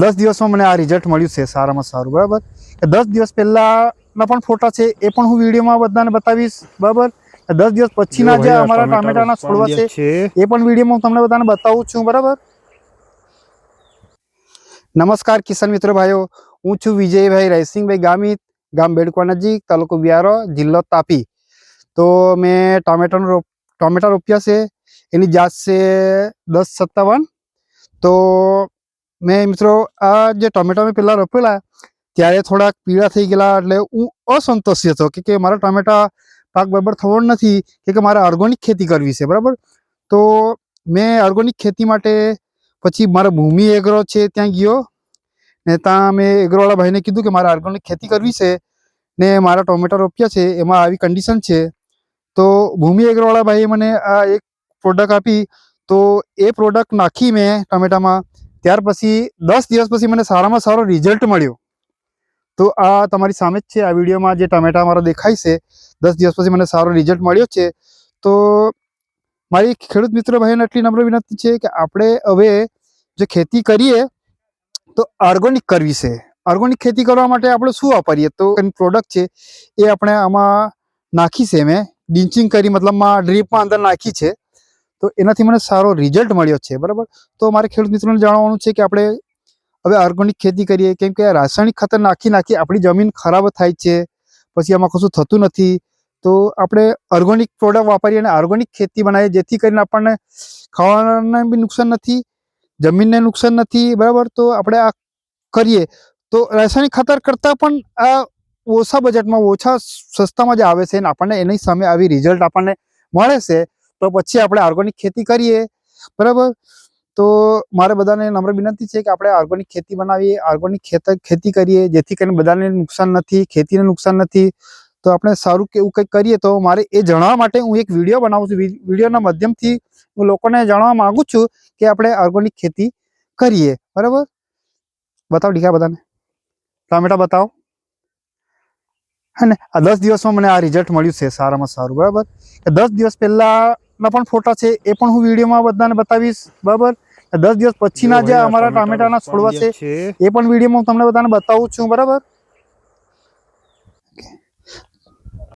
દસ દિવસમાં મને આ રિઝલ્ટ મળ્યું છે સારામાં સારું બરાબર? કે દસ દિવસ પહેલાના પણ ફોટા છે એ પણ હું વિડીયોમાં બધાને બતાવીશ બરાબર? દસ દિવસ પછીના જે અમારા ટામેટાના છોડવા છે. એ પણ વિડીયોમાં હું તમને બધાને બતાવું છું બરાબર? નમસ્કાર કિસાન મિત્રો ભાઈઓ હું છું વિજયભાઈ રાયસિંગભાઈ ગામિત ગામ બેડકવા નજીક તાલુકો વ્યારો જિલ્લો તાપી. તો મેં ટામેટાનું રોપ ટામેટા રોપ્યા છે એની જાત છે દસ સત્તાવન. તો મેં મિત્રો, આ જે ટામેટા મેં પહેલાં રોપેલા, ત્યારે થોડાક પીળા થઈ ગયેલા, એટલે હું અસંતોષી હતો કે કે મારા ટોમેટા પાક બરાબર થવો નથી, કે કે મારે ઓર્ગોનિક ખેતી કરવી છે, બરાબર? તો મેં ઓર્ગોનિક ખેતી માટે પછી મારા ભૂમિ એગ્રો છે ત્યાં ગયો, ને ત્યાં મેં એગ્રોવાળા ભાઈને કીધું કે મારે ઓર્ગોનિક ખેતી કરવી છે, ને મારા ટોમેટા રોપ્યા છે, એમાં આવી કન્ડિશન છે. તો ભૂમિ એગ્રોવાળા ભાઈએ મને આ એક પ્રોડક્ટ આપી, તો એ પ્રોડક્ટ નાખી મેં ટમેટામાં ત્યાર પછી દસ દિવસ પછી મને સારામાં સારો રિઝલ્ટ મળ્યો. તો આ તમારી સામે જ છે. આ વિડીયોમાં જે ટમેટા મારા દેખાય છે, દસ દિવસ પછી મને સારો રિઝલ્ટ મળ્યો છે. તો મારી ખેડૂત મિત્ર ભાઈને એટલી નમ્ર વિનંતી છે કે આપણે હવે જે ખેતી કરીએ, તો ઓર્ગોનિક કરવી છે. ઓર્ગોનિક ખેતી કરવા માટે આપણે શું વાપરીએ? તો એની પ્રોડક્ટ છે, એ આપણે આમાં નાખી છે મેં. ડિન્ચિંગ કરી મતલબમાં ડ્રીપમાં અંદર નાખી છે. તો એનાથી મને સારો રિઝલ્ટ મળ્યો છે, બરાબર? તો મારે ખેડૂત મિત્રોને જાણવાનું છે કે આપણે હવે ઓર્ગોનિક ખેતી કરીએ, કેમ કે રાસાયણિક ખાતર નાખી નાખી આપણી જમીન ખરાબ થાય છે, પછી આમાં કશું થતું નથી. તો આપણે ઓર્ગોનિક પ્રોડક્ટ વાપરીએ અને ઓર્ગોનિક ખેતી બનાવીએ, જેથી કરીને આપણને ખાવાના બી નુકસાન નથી, જમીનને નુકસાન નથી, બરાબર? તો આપણે આ કરીએ. તો રાસાયણિક ખાતર કરતાં પણ આ ઓછા બજેટમાં ઓછા સસ્તામાં જે આવે છે અને આપણને એની સામે આવી રિઝલ્ટ આપણને મળે છે. તો પછી આપણે ઓર્ગોનિક ખેતી કરીએ. બરાબર? તો મારે બધાને નમ્ર વિનંતી છે કે આપણે ઓર્ગોનિક ખેતી બનાવીએ ઓર્ગોનિક ખેતી કરીએ, જેથી કરીને બધાને નુકસાન નથી, ખેતીને નુકસાન નથી. તો આપણે સારું કે એવું કંઈક કરીએ તો મારે એ જણાવવા માટે હું એક વીડિયો બનાવું છું. વિડીયોના માધ્યમથી હું લોકોને જણાવવા માંગુ છું કે આપણે ઓર્ગોનિક ખેતી કરીએ. બરાબર? બતાવો ડીખા બધાને. ટામેટા બતાવો. હે ને? આ દસ દિવસમાં મને આ રિઝલ્ટ મળ્યું છે. સારામાં સારું. બરાબર? દસ દિવસ પહેલાના પણ ફોટા છે એ પણ હું વિડીયોમાં બધાને બતાવીશ બરાબર? દસ દિવસ પછીના જે અમારા ટામેટાના છોડવા છે એ પણ વિડીયોમાં હું તમને બધાને બતાવું છું બરાબર?